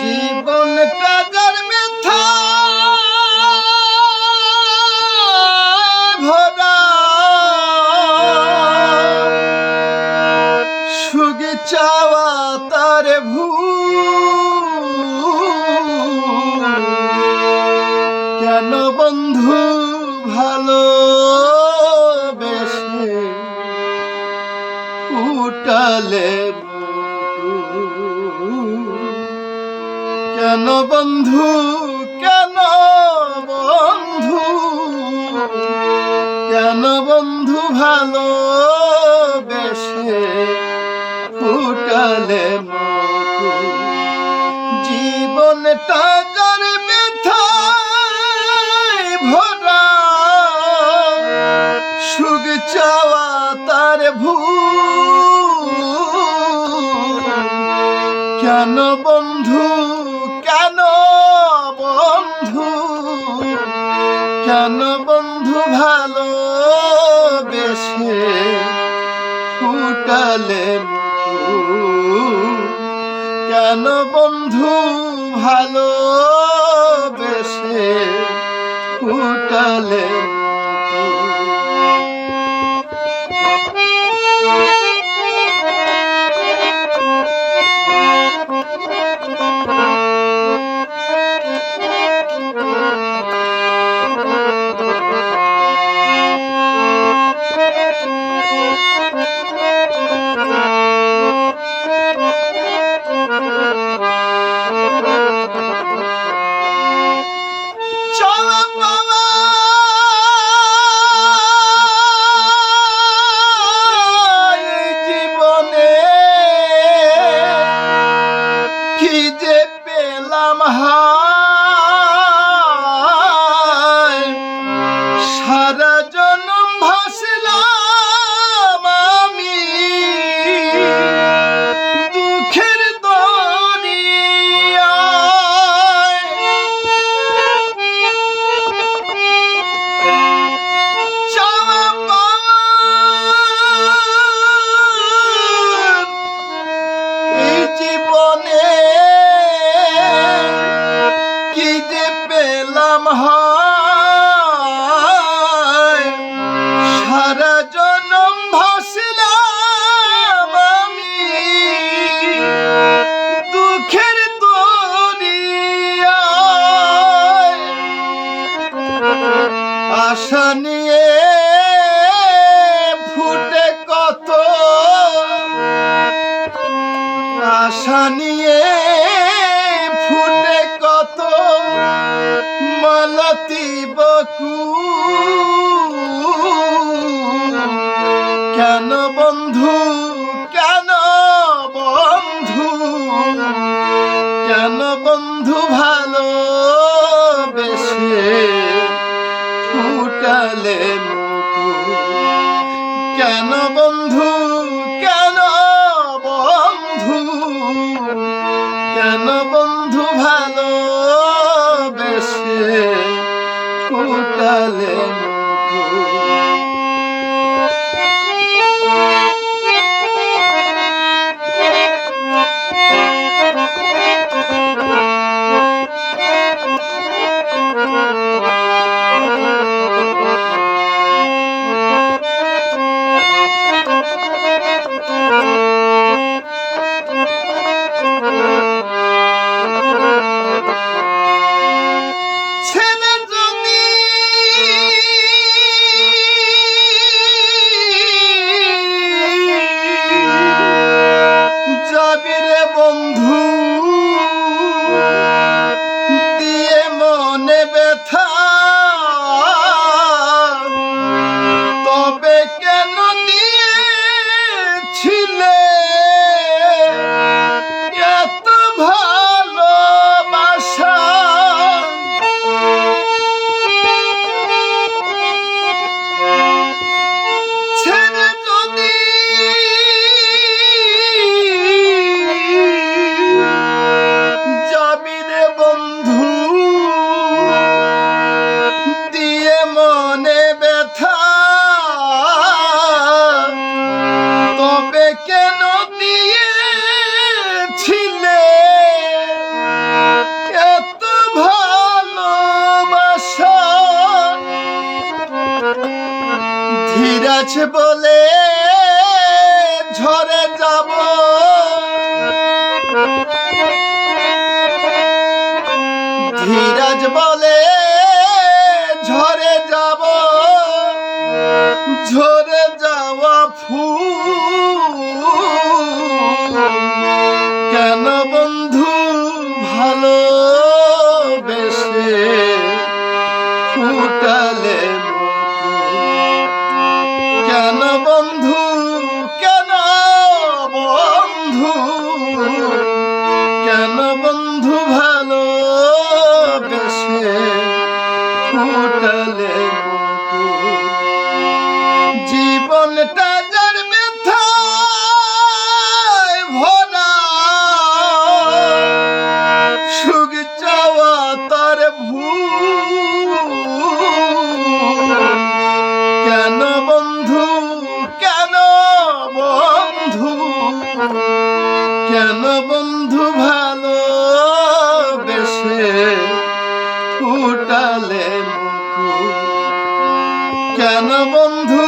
জীবনটা যার ব্যথা। ভরা। সুগে চাওয়া তার ভূ কেন বন্ধু ভালো বেশি উটালে বন্ধু? কেন বন্ধু? কেন বন্ধু ভালো বেশে ফুটালে কেন বন্ধু ভালো বেশে ফুটালে জালে কেন বল ধীরাজ বলে ঝরে যাব। ধীরাজ বলে ঝরে যাব। ঝরে যাওয়া ফুল কেন বন্ধু? কেন বন্ধু? কেন বন্ধু ভালো বেশে ফুটালে জীবনটা যার ব্যথায় ভরা। চাওয়া তার ভুল। কেন বন্ধু